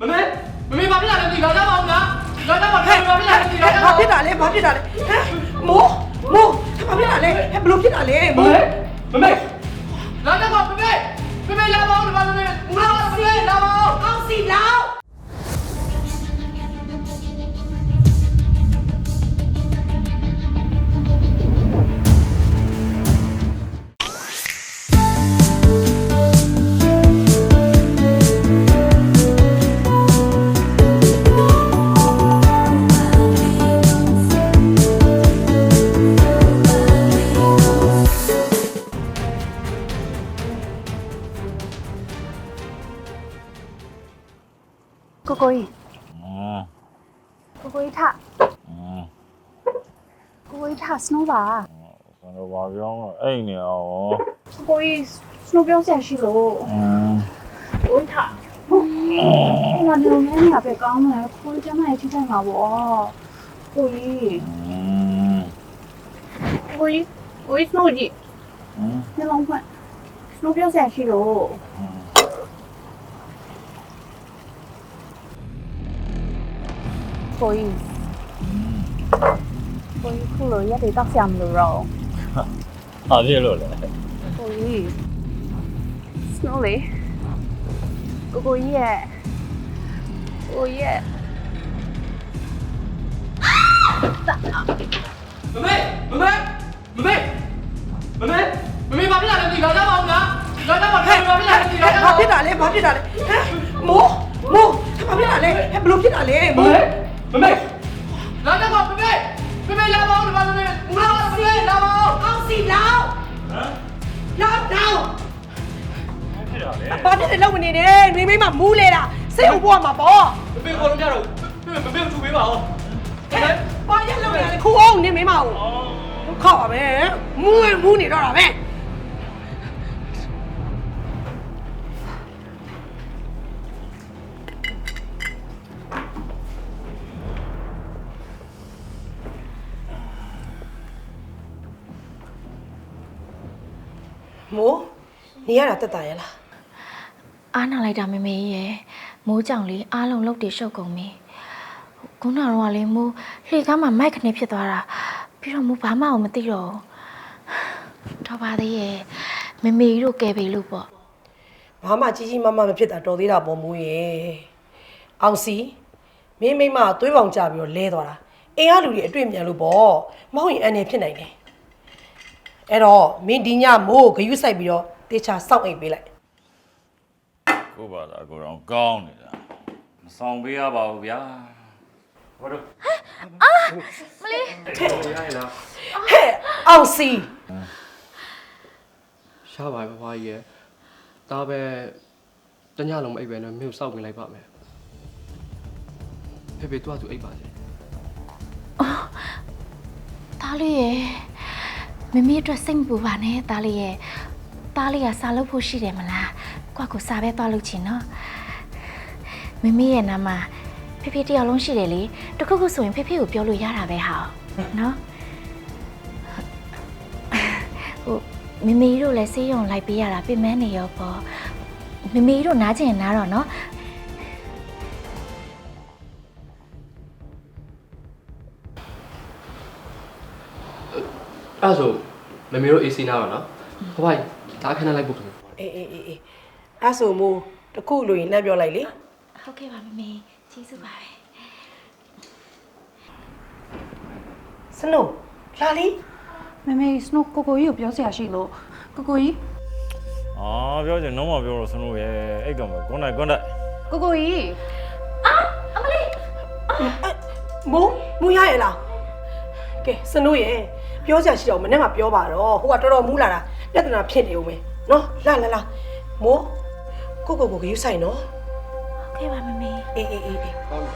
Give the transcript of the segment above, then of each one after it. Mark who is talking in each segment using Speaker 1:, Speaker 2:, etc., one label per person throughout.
Speaker 1: မမေမမေဘာဖြစ်လာလဲဒီလာကြပါအောင်လားလာကြပါခင်ဗျာဘာဖြစ်လာလဲဒီလာကြပါ
Speaker 2: ဘာဖြစ်တာလဲဘာဖြစ်တာလဲဟမ်မိုးမိုးဘာဖြစ်တာလဲဟဲ့ဘလို့ဖြစ်တာလဲ
Speaker 1: မ
Speaker 2: မိုး
Speaker 1: မေမမေလာကြပါမမေမမေလာပါဦးမမေမူလာပါမမေလာပါဦး
Speaker 2: အောင်စီလောက်
Speaker 3: ကိုကိုကြီးကိုကိုကြီးထကိုကိုကြီးထစနိုးပါ
Speaker 4: ကျွန်တော်ဘာပြောမလဲအဲ့နေအောင်
Speaker 3: ကိုကိုကြီးစနိုးပြောစရာရှိလို့
Speaker 4: ကို
Speaker 3: ကိုကြီးထဟုတ်ငါတို့မင်းကပဲကောင်းမလားကိုကြီးကျမရဲ့ထိတိုင်းမှာပေါ့ကိုကြီးကိုကြီးကိုကြီးစနိုးကြီးနှလုံးဖွင့်စနိုးပြောစရာရှိလို့ ကိုကြီးကိုကြီးခုလိုရက်တွေတောက်ဆရာမလို့တော့
Speaker 4: ဟာပြည့်လို့လေ
Speaker 3: ကိုကြီးစနိုးလေကိုကိုကြီးရဲ့ကိုကြီးရဲ့
Speaker 1: မမေမမေမမေမမေမမေဘာဖြစ်လာလဲဒီလာကြပါအောင်လားလာကြပါခင်ဗျာဘာဖြစ်လာလဲဒီလာကြပါ
Speaker 2: ဘာဖြစ်တာလဲဘာဖြစ်တာလဲဟမ်မိုးမိုးဘာဖြစ်တာလဲဟဲ့ဘလို့ဖြစ်တာလဲ
Speaker 1: မ
Speaker 2: မိုး
Speaker 1: မေမမေလာကြပါမမေမမေလာပါဦးမမေမူလာပါမမေလာပါဦး
Speaker 2: အောင်စီလောက်ဟမ်လောက်တော့
Speaker 4: ဖြစ်တာလေ
Speaker 2: ဘာဖြစ်တယ်လောက်မနေနဲ့နေမိမမူးလဲတာစိတ်ဥပွားမှာပေါ့
Speaker 1: မမေခေါ်လို့မရတော့ဘူးမမေမထူပေးပါဦး
Speaker 2: ဟဲ့ဘာရက်လောက်နေလဲခုအောင်နေမိမအောင်ခောက်ပါပဲမူးရင်မူးနေတော့တာပဲ မိုးနေရတာတက်တာရလား
Speaker 5: အားနာလိုက်တာမမေကြီးရယ်မိုးကြောင်လေးအားလုံးလုတ်တွေရှုပ်ကုန်ပြီခုနကတော့ကလေမိုးလှေကားမှာမိုက်ခနဲ့ဖြစ်သွားတာပြီးတော့မိုးဘာမှအောင်မသိတော့ဘူးတော့ပါသေးရဲ့မမေကြီးတို့ကယ်ပြီလို့ပေါ့
Speaker 2: ဘာမှကြီးကြီးမားမားမဖြစ်တာတော်သေးတာပေါ့မိုးရေအောင်စီမင်းမိမသွေးပေါင်ကြပြီးတော့လဲသွားတာအင်အားလူတွေအတွေ့အမြန်လို့ပေါ့မဟုတ်ရင်အန်နေဖြစ်နိုင်တယ် အဲ့တော့မင်းဒီညမိုးကိုဂယုစိုက်ပြီးတော့တေချာစောင့်အိပ်ပေးလိုက်
Speaker 4: ကိုပါလားကိုတော့ကောင်းနေတာမဆောင်ပေးရပါဘူးဗျာဘာလို့
Speaker 2: ဟဲ့အောင်စီ
Speaker 1: ရှားပါပဲဖွားကြီးရဒါပဲတညလုံးမအိပ်ပဲနဲ့မြို့စောက်ဝင်လိုက်ပါမယ်ဖေဖေတို့ကသူအိပ်ပါစေ
Speaker 5: သားလေးရယ် မမေအတွက်စိတ်မပူပါနဲ့သားလေးရယ်သားလေးကစားလုပ်ဖို့ရှိတယ်မလားကိုကကိုစားပဲသွားလုပ်ချင်နော်မမေရဲ့နာမဖေဖေတယောက်လုံးရှိတယ်လေတခုခုဆိုရင်ဖေဖေကိုပြောလို့ရတာပဲဟာနော်ဟိုမမေတို့လည်းဆေးရုံလိုက်ပေးရတာပြင်မနေရောပေါ့မမေတို့နားကျင်နားတော့နော်
Speaker 1: အဲ့ဆိုမမေတို့ AC နားပါနော်ဖွားကြီးဒါခဏလိုက်ဖို့ခင်
Speaker 2: အေးအေးအေးအေးအဲ့ဆိုမိုးတခုလိုရင်လှမ်းပြောလိုက်လေ
Speaker 5: ဟုတ်ကဲ့ပါမမေကျေးဇူးပါပဲ
Speaker 2: စနိုးလာလီ
Speaker 3: မမေစနိုးကိုကိုကြီးကိုပြောစရာရှိလို့ကိုကိုကြီး
Speaker 4: အာပြောချင်တော့မပြောတော့စနိုးရဲ့အိတ်ကမကွန်တိုက်ကွန်တိုက်
Speaker 3: ကိုကိုကြီး
Speaker 2: မိုးမူးရရလားကဲစနိုးရေ ပြောစရာရှိတော့မနေ့ကပြောပါတော့ဟိုကတော်တော်မူးလာတာပြဿနာဖြစ်နေဦးမယ်နော်လာလာလာမိုးကိုကိုကိုဂယုစိုက်နော်
Speaker 5: ဟုတ်ကဲ့ပါမမေ
Speaker 2: အေးအေးအေးအေး
Speaker 1: ဟုတ်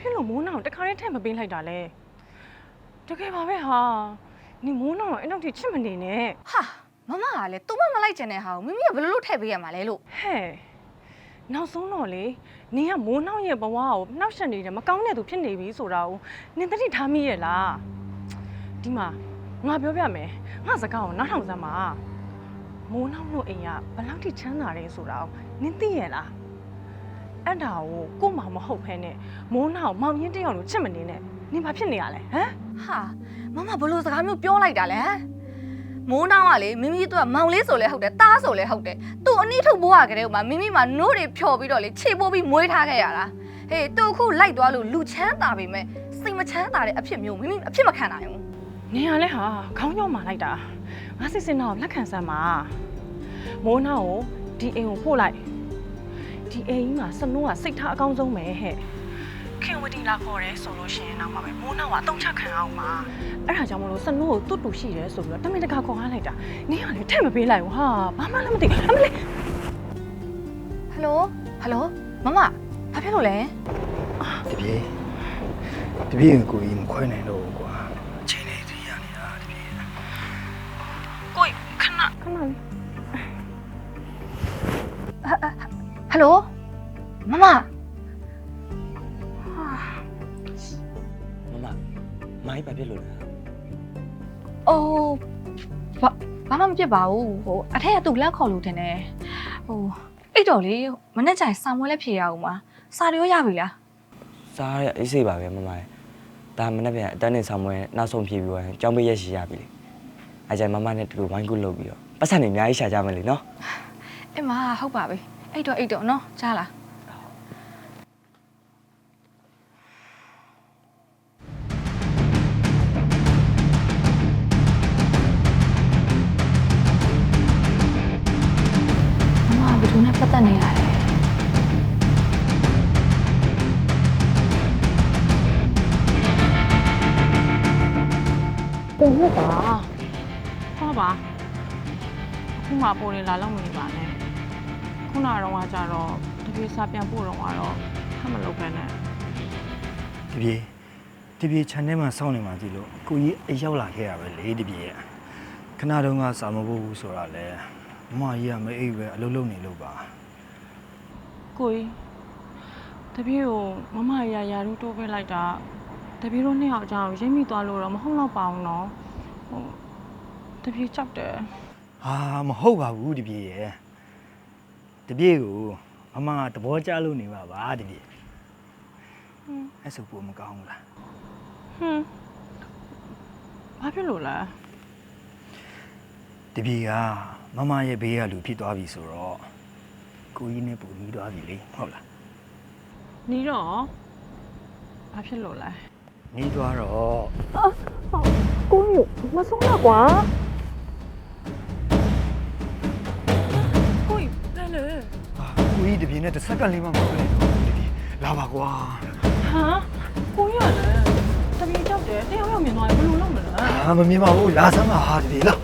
Speaker 1: ဖြစ်လို့မိုးနောင်တခါတည်းထည့်မပေးလိုက်တာလဲတကယ်ပါပဲဟာနေမိုးနောင်အဲ့တော့ထိချစ်မနေနဲ့
Speaker 6: ဟာမမကလည်းသူမမလိုက်ချင်တဲ့ဟာကိုမိမိကဘယ်လိုလုပ်ထည့်ပေးရမှာလဲလို့
Speaker 1: ဟဲ့နောက်ဆုံးတော့လေနင်ကမိုးနောင်ရဲ့ဘဝကိုနှောက်ယှက်နေတယ်မကောင်းတဲ့သူဖြစ်နေပြီဆိုတာကိုနင်သတိထားမိရဲ့လားဒီမှာငါပြောပြမယ်ငါစကားကိုနားထောင်စမ်းပါမိုးနောင်တို့အိမ်ကဘယ်လောက်ထိချမ်းသာတယ်ဆိုတာကိုနင်သိရဲ့လား အဲ့ဒါကိုကို့မှာမဟုတ်ဖ ೇನೆ မိုးနောင်မောင်ရင်တယောက်လိုချစ်မနေနဲ့နင်ဘာဖြစ်နေရလဲဟမ်
Speaker 6: ဟာမမဘယ်လိုစကားမျိုးပြောလိုက်တာလဲဟမ်မိုးနောင်ကလေမိမိတို့ကမောင်လေးဆိုလဲဟုတ်တယ်တားဆိုလဲဟုတ်တယ်သူ့အနီးထုတ်ဘွားကလေးကမှမိမိမှာနို့တွေဖြော်ပြီးတော့လေခြေပိုးပြီးမွေးထားခဲ့ရတာဟေးသူအခုလိုက်သွားလို့လူချမ်းသာပေမဲ့စိတ်မချမ်းသာတဲ့အဖြစ်မျိုးမိမိအဖြစ်မခံနိုင်ဘူး
Speaker 1: နင်ကလည်းဟာခေါင်းရောက်မှလိုက်တာငါစစ်စစ်တော့လက်ခံစမ်းပါမိုးနာကိုဒီအိမ်ကိုပို့လိုက် ဒီအိမ်ကြီးမှာစနိုးကစိတ်ထားအကောင်းဆုံးပဲဟဲ့ခင်ဝတီလာခေါ်တယ်ဆိုလို့ရှိရင်နောက်မှပဲမိုးနာကအတုံးချခံအောင်ပါအဲ့ဒါကြောင့်မလို့စနိုးကိုတွတ်တူရှိတယ်ဆိုပြီးတော့တမင်တကာခေါ်ခိုင်းလိုက်တာနင်ကလည်းထည့်မပေးလိုက်ဘူးဟာဘာမှလည်းမသိအမလေး
Speaker 6: ဟယ်လိုဟယ်လိုမမဘာဖြစ်လို့လဲ
Speaker 7: တပြေတပြေကိုကိုကြီးမခွဲနိုင်တော့ဘူးကွာအချိန်လေးတည်ရနေတာတပြေ
Speaker 1: ကိုခဏခဏလေး
Speaker 6: ဟယ်လိုမမ
Speaker 8: မမမိုင်းဘာဖြစ်လို့လဲ
Speaker 6: အိုးဘာဘာမှမဖြစ်ပါဘူးဟိုအထက်ကသူလက်ခေါ်လို့တင်တယ်ဟိုအိတ်တော်လေးမနေ့ကျရင်စာမွေးလည်းဖြေရအောင်ပါစာရောရပြီလား
Speaker 8: စားရအေးစိတ်ပါပဲမမရဲ့ဒါမနေ့ပြန်အတန်းနေဆောင်မွဲနောက်ဆုံးဖြေပြီးတော့ကြောင်းပေးရက်ရှိရပြီလေအဲကြင့်မမနဲ့တူတူဝိုင်းကုလုပ်ပြီးတော့ပတ်စံနေအများကြီးရှာကြမယ်လေနော်
Speaker 6: အမဟုတ်ပါပြီ အိတ်တော်အိတ်တော်နော်ကြားလားမမဘယ်သူနဲ့ပတ်သက်နေရလဲ
Speaker 1: ပုံဟုတ်ပါဟောပါအခုမှပို့နေလာတော့မနေပါနဲ့ ခုနကတော့ကကြတော့တပြေစာပြန်ပို့တော့ကတော့ခက်မလုပ်ပဲနဲ့
Speaker 7: တပြေတပြေခြံထဲမှာစောင့်နေမှကြည့်လို့ကိုကြီးအရောက်လာခဲ့ရပဲလေတပြေရဲ့ခဏတုန်းကစာမဖို့ဘူးဆိုတာလေမမကြီးကမအိပ်ပဲအလုပ်လုပ်နေလို့ပါ
Speaker 1: ကိုကြီးတပြေကိုမမရရာရူးတိုးပေးလိုက်တာတပြေတို့နှစ်ယောက်အကြောင်းရိပ်မိသွားလို့တော့မဟုတ်တော့ပါဘူးနော်ဟိုတပြေကြောက်တယ်
Speaker 7: ဟာမဟုတ်ပါဘူးတပြေရဲ့ တပြေကိုမမကသဘောကျလို့နေပါပါတပြေအဲ့ဆိုပိုမကောင်းဘူးလား
Speaker 1: ဟွန်းဘာဖြစ်လို့လဲ
Speaker 7: တပြေကမမရဲ့ဘေးကလူဖြစ်သွားပြီဆိုတော့ကိုကြီးနဲ့ပူနီးသွားပြီလေဟုတ်လား
Speaker 1: နီးတော့ဘာဖြစ်လို့လဲ
Speaker 7: နီးသွားတော့
Speaker 1: ကိုကြီးမဆုံးတော့ကွာကို
Speaker 7: ဟာကိုကြီးတပြေနဲ့တစ်စက္ကန့်လေးမှမပြောနိုင်တော့ဘူးတပြေလာပါကွာ
Speaker 1: ဟာကိုကြီးကလည်းတပြေကြောက်တယ်တယောက်ယောက်မြင်သွားရင်ဘယ်လိုလုပ်မလဲ
Speaker 7: အာမမြင်ပါဘူးလာစမ်းပါဟာတပြေလာ